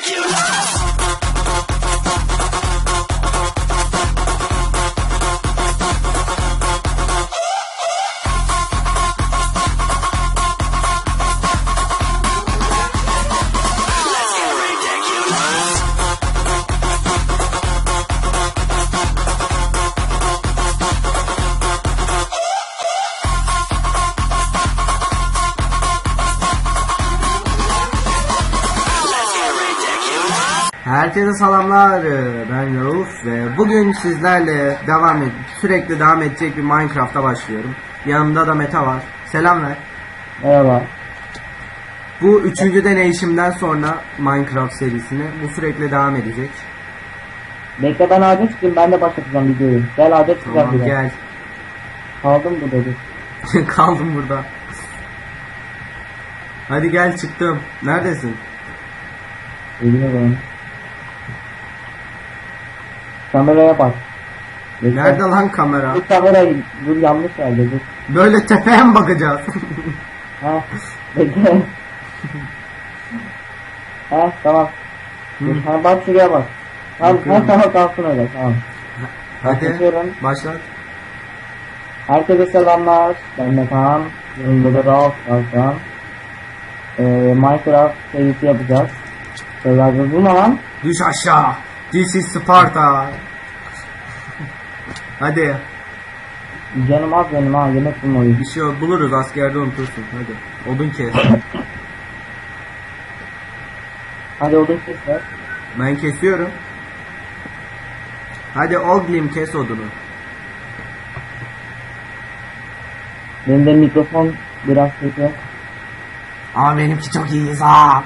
make you laugh. Herkese selamlar. Ben Rauf ve bugün sizlerle devam ed sürekli devam edecek bir Minecraft'a başlıyorum. Yanımda da Meta var. Selam ver. Merhaba. Bu üçüncü deneyişimden sonra Minecraft serisine bu sürekli devam edecek. Bekle ben ağaca çıkayım ben de başlatacağım videoyu. Gel ağaca çıkacağım Tamam gel. Kaldım bu dedi. Kaldım burada. Hadi gel çıktım. Neredesin? Evine dön. Kameraya bak. Bekle. Nerede lan kamera? Bu kamerayı dur yanlış yerde dur. Böyle tepeye mi bakacağız? Ha bekle. ha tamam. Dur, ha bak şuraya bak. Tamam ha, tamam kalsın öyle tamam. Hadi Başlatıyorum. başlat. Herkese selamlar. Ben Metan. Yanımda da Rauf Kalkan. Ee, Minecraft serisi yapacağız. Survivor bu mu lan? Düş aşağı. This is Sparta. Hadi. Canım az benim ha yemek bulmalıyım. Bir şey yok, buluruz askerde unutursun. Hadi. Odun kes. Hadi odun kes ver. Ben kesiyorum. Hadi Oglim kes odunu. Benim de mikrofon biraz kötü. Ama benimki çok iyi ha.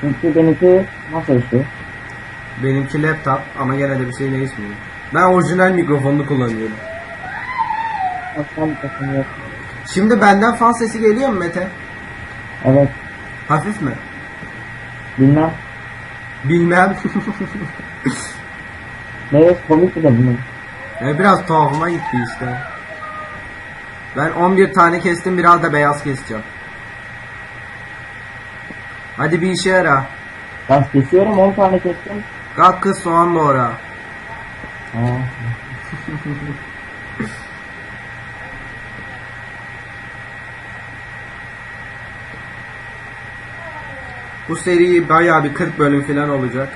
Çünkü benimki nasıl işte? Benimki laptop ama gene de bir şey değişmiyor. Ben orijinal mikrofonunu kullanıyorum. Aslan mikrofon yok. Şimdi benden fan sesi geliyor mu Mete? Evet. Hafif mi? Bilmem. Bilmem. Evet komik bir de bunun. E, biraz tuhafıma gitti işte. Ben 11 tane kestim biraz da beyaz keseceğim. Hadi bir işe yara. Ben kesiyorum 10 tane kestim. Kalk kız soğan doğra. Bu seri bayağı bir 40 bölüm falan olacak.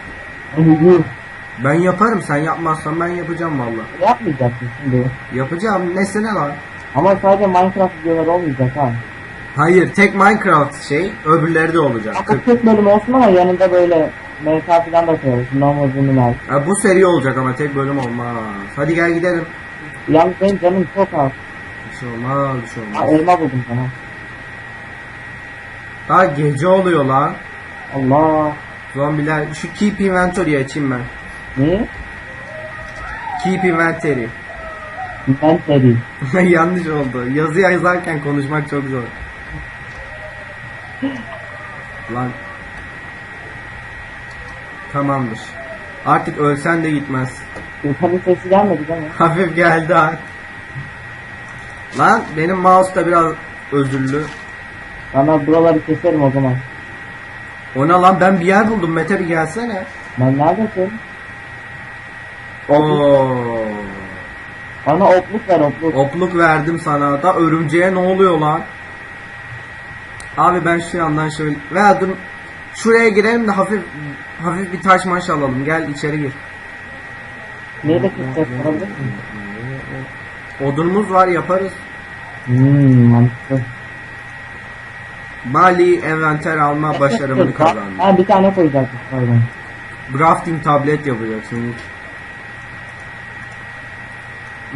Ben yaparım sen yapmazsan ben yapacağım valla. Yapmayacaksın şimdi. Yapacağım nesine lan? Ama sadece Minecraft videoları olmayacak ha. Hayır tek Minecraft şey öbürleri de olacak. 40. 40 bölüm olsun ama yanında böyle MK falan da koyarız. Normal Criminal. Ha, bu seri olacak ama tek bölüm olmaz. Hadi gel gidelim. Yalnız benim canım çok az. Bir şey olmaz bir şey Ha, olmaz. elma buldum sana. Daha gece oluyor lan. Allah. Zombiler şu keep inventory açayım ben. Ne? Keep inventory. Inventory. Yanlış oldu. Yazı yazarken konuşmak çok zor. Lan. Tamamdır. Artık ölsen de gitmez. Yukarı sesi gelmedi değil mi? Hafif geldi ha. Lan benim mouse da biraz özürlü. Ben buraları keserim o zaman. Ona lan ben bir yer buldum Mete bir gelsene. Ben neredesin? Oo. Bana opluk ver opluk. Opluk verdim sana da örümceğe ne oluyor lan? Abi ben şu yandan şöyle dur şuraya girelim de hafif hafif bir taş maş alalım. Gel içeri gir. Keseceğiz sorabilir miyim? Odunumuz var yaparız. Hmm mantıklı. Mali envanter alma başarımını kazandı. Ha bir tane koyacaktık pardon. Crafting tablet yapacaksın.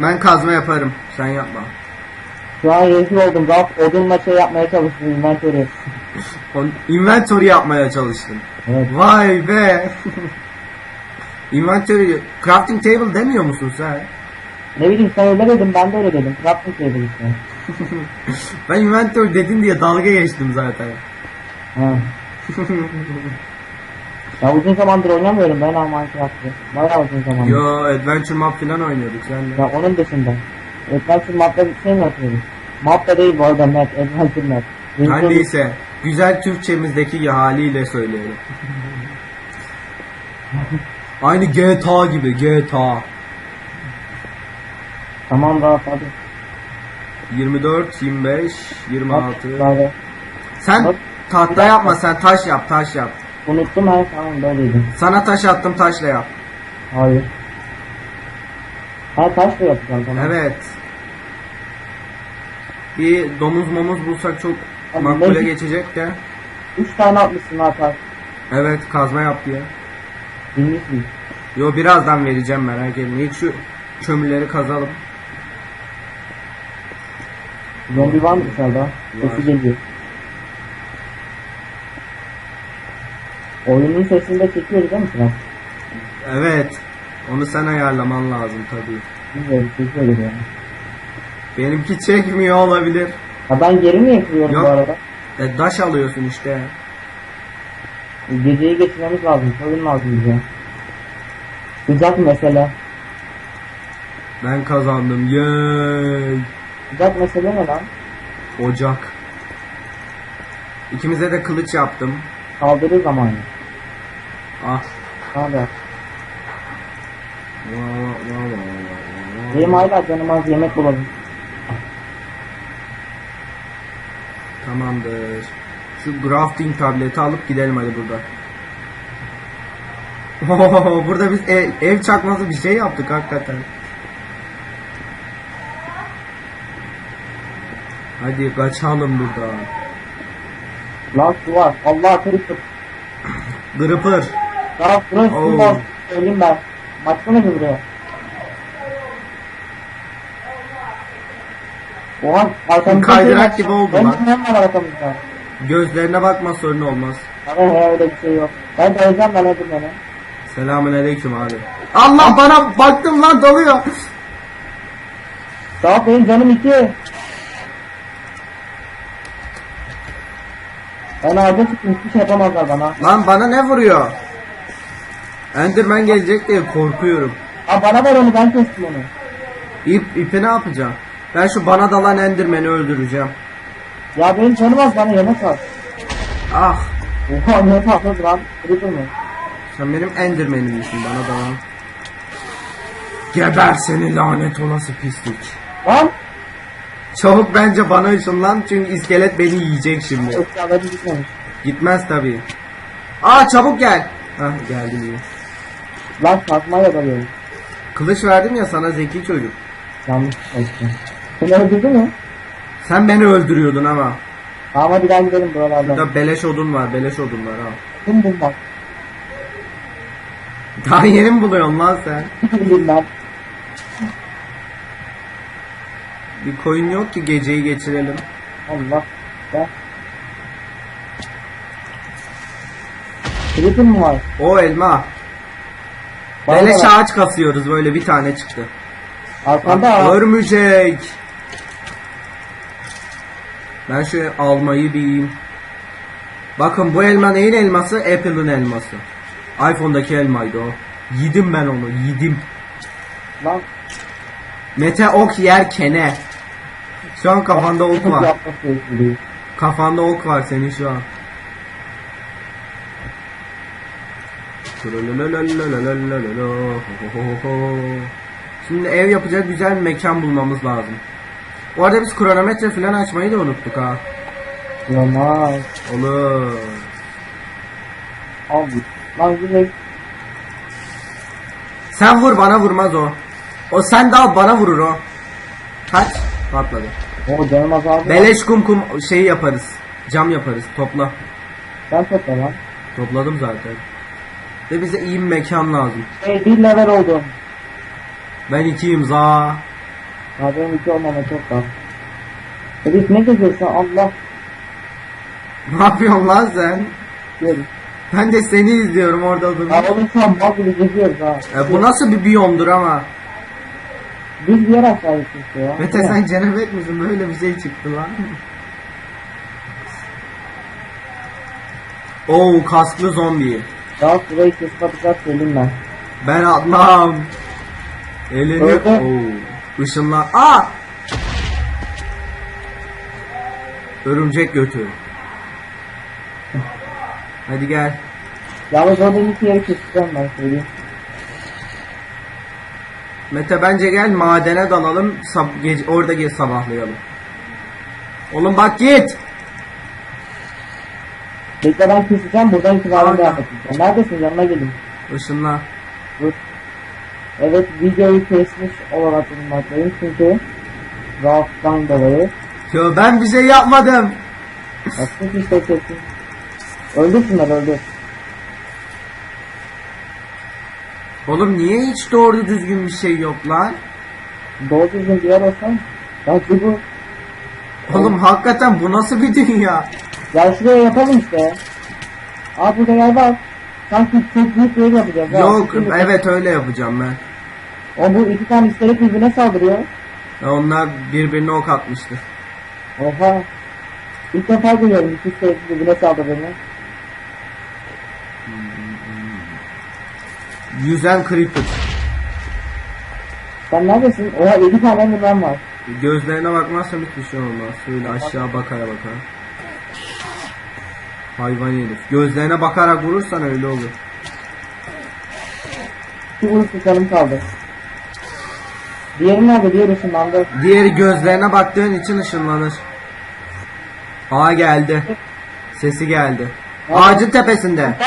Ben kazma yaparım. Sen yapma. Şu an rezil oldum. Raf odunla şey yapmaya çalıştım inventory. İnventory yapmaya çalıştım. Evet. Vay be. inventory crafting table demiyor musun sen? Ne bileyim sen öyle dedin ben de öyle dedim. Crafting table işte. Ben inventory dedin diye dalga geçtim zaten. Ha. ya uzun zamandır oynamıyorum ben ama Minecraft'ı. Bayağı uzun zamandır. Yo adventure map falan oynuyorduk sen de. Ya onun dışında. Adventure map'ta bir şey mi yapıyoruz? Değil bu arada. Adventure map. Her neyse güzel Türkçemizdeki haliyle söyleyelim. Aynı GTA gibi GTA. Tamam Rauf hadi. 24, 25, 26. Böyle. Sen tahta yapma sen taş yap taş yap. Unuttum her tamam böyleydi. Sana taş attım taşla yap. Hayır. Ha taş da yapacağım tamam. Evet. Bir domuz momuz bulsak çok Abi, makbule ne- geçecek de. Üç tane atmışsın ha taş. Evet kazma yap diye. Bilmişsin. Yo birazdan vereceğim merak etme. İlk şu kömürleri kazalım. Zombi var mı dışarıda? Sesi geliyor. Oyunun sesini de çekiyoruz değil mi Sıra? Evet. Onu sen ayarlaman lazım tabii. Bilmiyorum çekiyoruz yani. Benimki çekmiyor olabilir. Ha ben geri mi yapıyorum Yok. bu arada? E, daş alıyorsun işte. Geceyi geçirmemiz lazım. Sorun lazım bize. Sıcak mesele. Ben kazandım. Yay. Sıcak mesele ne lan? Ocak. İkimize de kılıç yaptım. Saldırı zamanı. Ah. Hadi. Va, va, va, va, va. Benim hala canım az yemek bulalım. Tamamdır. Şu grafting tableti alıp gidelim hadi burada. Oo, burada biz ev, ev çakması bir şey yaptık hakikaten. Hadi kaçalım buradan. Lan su var. Allah kırık Gırıpır. Taraf su var. Söyleyeyim ben. Baksana buraya. Oha arkamızda Kaydırak şey gibi oldu lan. ne var arkamızda? Gözlerine bakma sorun olmaz. Abi he öyle bir şey yok. Ben dayayacağım ben hadi beni. Selamun aleyküm abi. Allah bana baktım lan dalıyor. Daha benim canım iki. Ben ağaca çıktım hiçbir şey yapamazlar bana. Lan bana ne vuruyor? Enderman gelecek diye korkuyorum. Aa bana ver onu ben kestim onu. İp, ipi ne yapacağım? Ben şu bana dalan Enderman'i öldüreceğim. Ya benim canım az bana yemek var. Ah. Oha ne tatlı lan. Kırıkır mı? Sen benim Enderman'imsin bana dalan. Geber seni lanet olası pislik. Lan. Çabuk bence bana ışınlan çünkü iskelet beni yiyecek şimdi. Eşyaları gitmemiş. Gitmez tabii. Aa çabuk gel. Hah geldim iyi. Lan satmaya dalıyorum. Kılıç verdim ya sana zeki çocuk. Yanlış çalıştım. Seni öldürdü mü? Sen beni öldürüyordun ama. Tamam hadi gel gidelim buralardan. Burada beleş odun var, beleş odun var ha. Kim bulmak? Daha yeni mi buluyorsun lan sen? Bilmem. Bir koyun yok ki geceyi geçirelim. Allah. Gel. Creeper mi var? O elma. Bana Beleş ağaç kasıyoruz böyle bir tane çıktı. Arkanda ağaç. Örümcek. Ben şu almayı bir yiyeyim. Bakın bu elma neyin elması? Apple'ın elması. iPhone'daki elmaydı o. Yedim ben onu, yedim. Lan. Mete ok yer kene. Şu an kafanda ok var. Kafanda ok var senin şu an. Şimdi ev yapacak güzel bir mekan bulmamız lazım. Bu arada biz kronometre falan açmayı da unuttuk ha. Yamaz. Olur. Al git. Lan güzel. Sen vur bana vurmaz o. O sen dal bana vurur o. Kaç? Patladı. O canım azaldı. Beleş kum kum şey yaparız. Cam yaparız. Topla. Sen topla lan. Topladım zaten. Ve bize iyi bir mekan lazım. Hey bir level oldum. Ben ikiyim za. Ya benim iki olmama çok var. Herif ne geziyorsun Allah. Ne yapıyorsun lan sen? Gör. Ben de seni izliyorum orada dur. Ya oğlum şu an bak gibi geziyoruz ha. E, bu nasıl bir biyomdur ama? Bir yer aşağı gitmişti ya. Mete sen cenabet misin? Böyle bir şey çıktı lan. Oo kasklı zombi. Daha şurayı kesip atacak ben. Ben atmam. Elini Öyle. Oo. Işınla. Aa! Örümcek götü. Hadi gel. Yalnız orada iki yeri keseceğim ben söyleyeyim. Mete bence gel madene dalalım. Sab gece orada gel sabahlayalım. Oğlum bak git. Bekle ben keseceğim buradan itibaren devam edeceğim. Neredesin yanına gelin. Işınla. Dur. Evet videoyu kesmiş olarak bulunmaktayım çünkü Rahattan dolayı. Yo ben bir şey yapmadım. Aslında işte kesin. Öldür şunları öldür. Oğlum niye hiç doğru düzgün bir şey yok lan? Doğru düzgün bir yer olsan. Belki bu. Oğlum hakikaten bu nasıl bir dünya? Ya şuraya yapalım işte. Aa burada yer var. Sanki çok büyük bir yapacağız. ha. Yok Şimdi- evet öyle yapacağım ben. O bu iki tane iskelet birbirine saldırıyor. Ya onlar birbirine ok atmıştı. Oha. İlk defa görüyorum iki iskelet birbirine saldırdığını. Yüzen creeper. Sen neredesin? Oha yedi tane Enderman var. Gözlerine bakmazsam hiçbir şey olmaz. Şöyle aşağı bakara bakara. Hayvan herif. Gözlerine bakarak vurursan öyle olur. İki vuruş tutalım kaldı. Diğeri nerede? Diğer ışınlandı. Diğeri gözlerine baktığın için ışınlanır. Aa geldi. Sesi geldi. Ağacın tepesinde.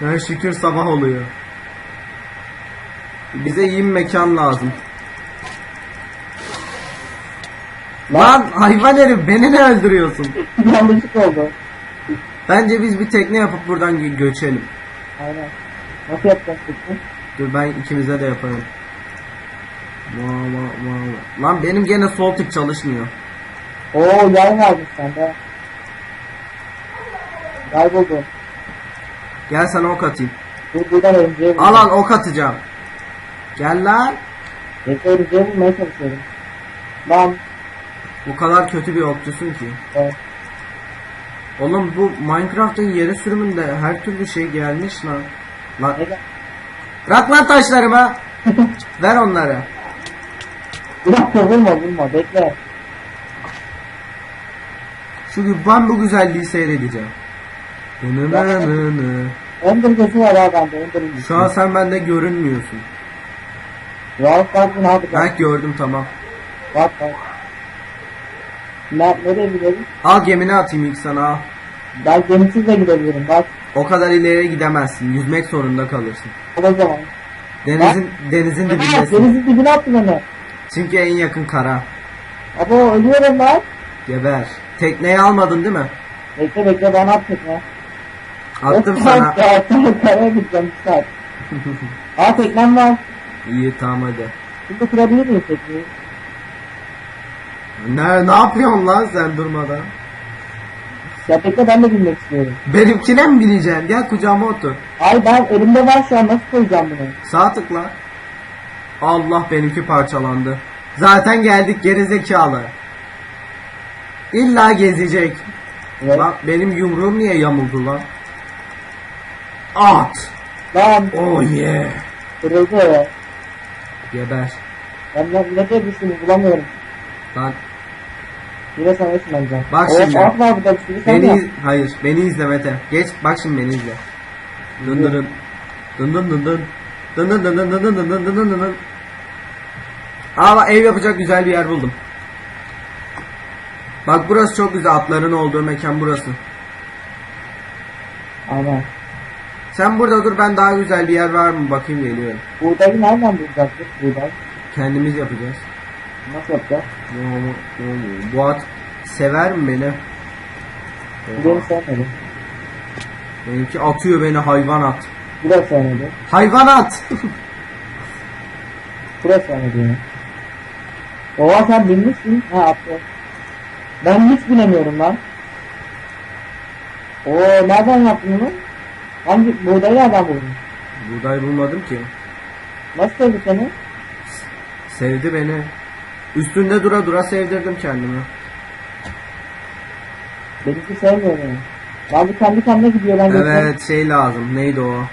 Ya şükür sabah oluyor. Bize iyi bir mekan lazım. Lan hayvan herif beni ne öldürüyorsun? Yanlışlık oldu. Bence biz bir tekne yapıp buradan gö- göçelim. Aynen. Nasıl yapacağız peki? Dur ben ikimize de yaparım. Ma, ma, ma, ma. Lan benim gene sol tık çalışmıyor. Oo yay varmış sende. Yay buldum. Gel sana ok atayım. Dur buradan. Al al ok atacağım. Gel lan. Bekle örümceği bulmaya çalışıyorum. Lan. Bu kadar kötü bir okçusun ki. Evet. Oğlum bu Minecraft'ın yeri sürümünde her türlü şey gelmiş lan. Lan Neden? bırak lan taşlarımı. Ver onları. Bir dakika vurma vurma bekle. Çünkü ben bu güzelliği seyredeceğim. Nı nı nı nı. Ender gözü var ha bende Ender gözü. Şu an sen bende görünmüyorsun. Rahat kalsın abi. Ben gördüm tamam. Bak bak. Ne, nereye gidelim? Al gemini atayım ilk sana al. Ben gemisiz de gidebilirim bak. O kadar ileri gidemezsin. Yüzmek zorunda kalırsın. O zaman. Denizin denizin dibindesin. Denizin dibine attı beni. Çünkü en yakın kara. Abo ölüyorum lan. Geber. Tekneyi almadın değil mi? Bekle bekle ben attık ya. Attım sana. Karaya gideceğim bir saat. Aa teknem var. İyi tamam hadi. Şimdi kurabilir miyim tekneyi? Ne, ne yapıyorsun lan sen durmadan? Ya bekle ben de bilmek istiyorum. Benimkine mi bineceksin? Gel kucağıma otur. Ay ben elimde var şu an nasıl koyacağım bunu? Sağ tıkla. Allah benimki parçalandı. Zaten geldik geri zekalı. İlla gezecek. Evet. Lan benim yumruğum niye yamuldu lan? At. Lan Oh yeah. kırıldı. Geber. Ben ne, ne diye düştüm bulamıyorum. Lan Yine sana ısınacağım. Bak Oo, şimdi. At var burada bir beni iz- hayır beni izle Mete. Geç bak şimdi beni izle. Dın dın dın. Dın dın dın dın. Dın dın dın dın dın dın dın dın dın dın dın. Aa bak, ev yapacak güzel bir yer buldum. Bak burası çok güzel atların olduğu mekan burası. Aynen. Sen burada dur ben daha güzel bir yer var mı bakayım geliyorum. Buğdayı nereden bulacaktık buğday? Kendimiz yapacağız. Nasıl yapacağız? Bu at sever mi beni? Bu beni sevmedi. Benimki atıyor beni hayvan at. Bu da sevmedi. Hayvan at! Bu da sevmedi yani. Oha sen binmişsin. Ha attı. Ben hiç binemiyorum lan. Oo nereden yaptın bunu? Hangi buğdayı nereden buldun? Buğday bulmadım ki. Nasıl sevdi seni? Sevdi beni. Üstünde dura dura sevdirdim kendimi. Benimki sevmiyor beni. Bu kendi kendine gidiyor ben geçiyorum. Evet şey lazım. Neydi o?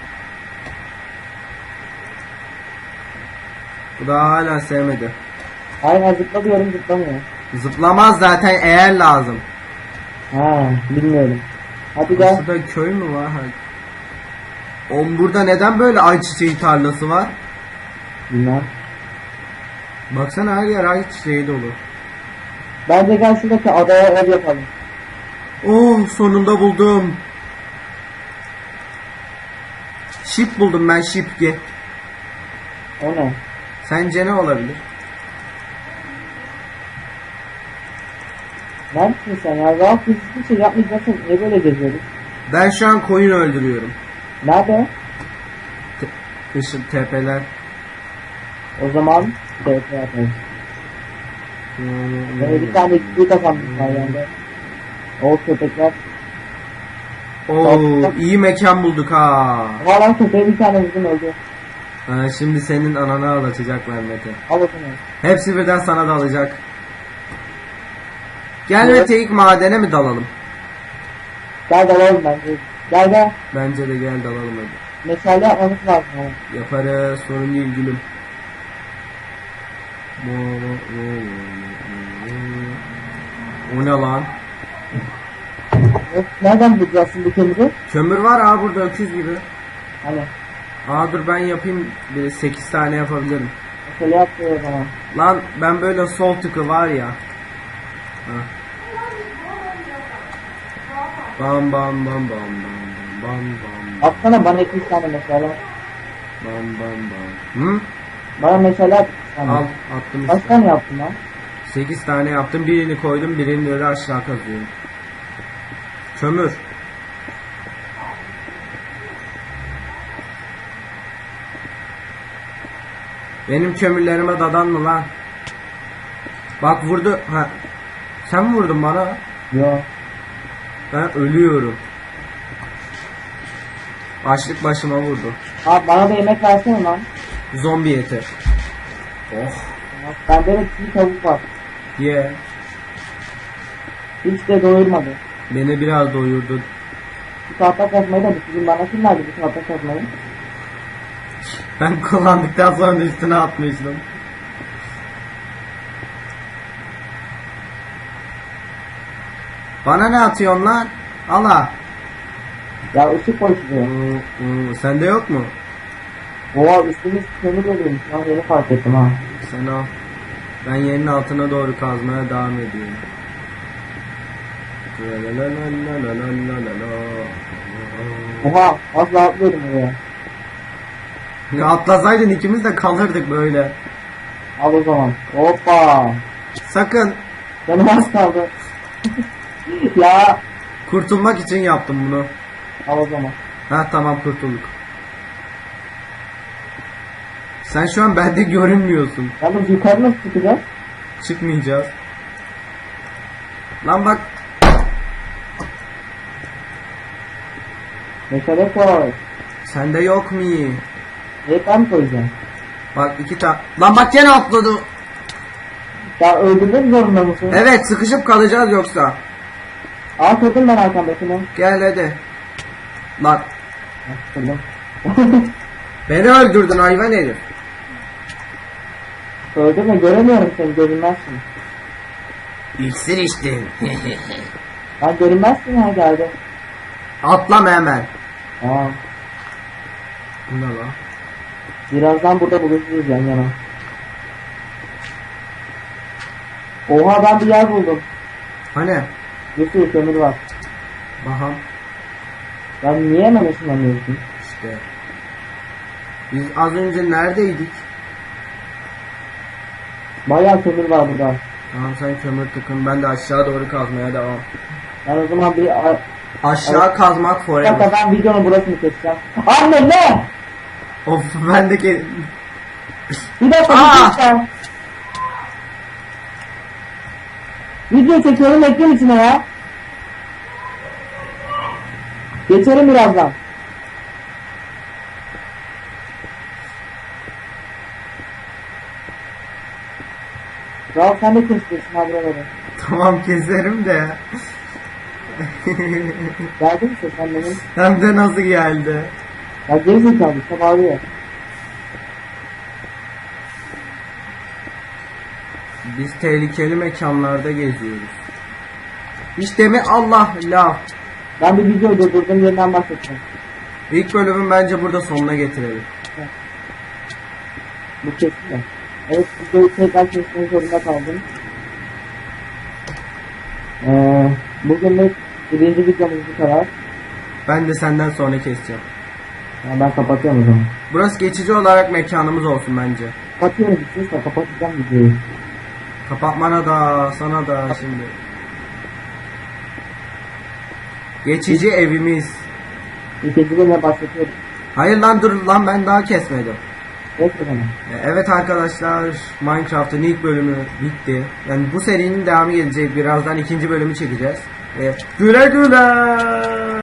Bu da hala sevmedi. Aynen zıpla diyorum zıplamıyor. Zıplamaz zaten eğer lazım. Ha bilmiyorum. Hadi gel. Şurada köy mü var? Ha. Oğlum burada neden böyle ayçiçeği tarlası var? Bilmem. Baksana her yer ayçiçeği dolu. Bence gel şuradaki adaya ev yapalım. Oh sonunda buldum. Şip buldum ben şip ge. O ne? Sence ne olabilir? Neredesin sen ya? Rahat hiçbir şey yapmayacaksın. Niye böyle geziyoruz? Ben şu an koyun öldürüyorum. Nerede? Te- Işın tepeler. O zaman şey yapalım. Böyle bir tane ikili kazandık var yani. O köpekler. Oo iyi mekan bulduk ha. Valla köpeğe bir tane vurdum öldü. ha şimdi senin ananı ağlatacaklar Mete. Al o zaman. Hepsi birden sana dalacak. Gel Evet. Mete ilk madene mi dalalım? Gel dalalım bence. Gel gel. Bence de gel dalalım hadi. Meşale yapmamız lazım ama. Yaparız sorun değil gülüm. O ne lan? Nereden bulacağız şimdi kömürü? Kömür var ha burada öküz gibi. Hani Aa dur ben yapayım. Bir 8 tane yapabilirim. meşale yapıyor o zaman. Lan ben böyle sol tıkı var ya. Ha. Bam bam bam bam bam bam bam Atsana bana iki üç tane meşale. bam bam bam. Hı? Bana meşale Al attım Kaç işte. tane yaptın lan? 8 tane yaptım. Birini koydum. Birini de aşağı kazıyorum. Kömür. Benim kömürlerime dadan mı lan? Bak vurdu. Ha. Sen mi vurdun bana? Yo. Ben ölüyorum. Başlık başıma vurdu. Abi bana da yemek versene lan. Zombi eti. Oh. Bende de çiğ tavuk var. Ye. Hiç de doyurmadı. Beni biraz doyurdu. Bu tahta kazmayı da bitirdim. Bana kim verdi bu tahta kazmayı? Ben kullandıktan sonra üstüne atmıştım. Bana ne atıyorsun lan? Allah. Ya ışık koy şuraya. Hmm, hmm, Sende yok mu? Oha üstümüz kömür oluyormuş lan yeni fark ettim ha. Sen al. Ben yerin altına doğru kazmaya devam ediyorum. Oha asla atlıyorum oraya. Ya atlasaydın ikimiz de kalırdık böyle. Al o zaman. Hoppa. Sakın. Canım az kaldı. ya. Kurtulmak için yaptım bunu. Al o zaman. Ha tamam kurtulduk. Sen şu an bende görünmüyorsun. Yalnız yukarı nasıl çıkacağız? Çıkmayacağız. Lan bak Meşale koy. sende yok mu? Hep ben koyacağım. Bak iki tane. Lan bak gene atladı. Ya öldürmek zorunda mısın? Evet sıkışıp kalacağız yoksa. Aa kırdım ben arkamdakini. Gel hadi. Kırdım. beni öldürdün hayvan herif. Öldürme göremiyorum seni görünmezsin. İksir içtin. Lan görünmezsin ha geldi. Atlama hemen. Aa Bu ne lan? birazdan burada buluşuruz yan yana. Oha ben bir yer buldum. Hani? Bir sürü kömür var. Baham. Ben niye hemen ışınlanıyorsun? İşte. Biz az önce neredeydik? Bayağı kömür var burada. Tamam sen kömür tıkın ben de aşağı doğru kazmaya devam. Ben o zaman bir... Aşağı kazmak forever. dakika ben videonun burasını keseceğim. Anne ne? Of ben de ke- Bir dakika Aa! bir dakika. Video çekiyorum ekleyin içine ya. Geçelim birazdan. Ya sen de kestirsin ha buraları. Tamam keserim de. Geldi mi ses benim? Hem de nasıl geldi? Ya geri zekalı işte bağırıyor. Biz tehlikeli mekanlarda geziyoruz. Hiç deme Allah la. Ben bir video durdurdum yeniden başlatacağım. İlk bölümün bence burada sonuna getirelim. Bu kesin. Evet videoyu tekrar kesmek zorunda kaldım. Ee, bugünlük birinci videomuz bu kadar. Ben de senden sonra keseceğim. Yani ben kapatıyorum o zaman. Burası geçici olarak mekanımız olsun bence. Kapatıyorum bittiyse kapatacağım videoyu. Kapatmana da sana da şimdi. Geçici evimiz. İkinci bölüme başlatıyorum. Hayır lan dur lan ben daha kesmedim. Evet arkadaşlar Minecraft'ın ilk bölümü bitti. Yani bu serinin devamı gelecek. Birazdan ikinci bölümü çekeceğiz. Ve güle güle.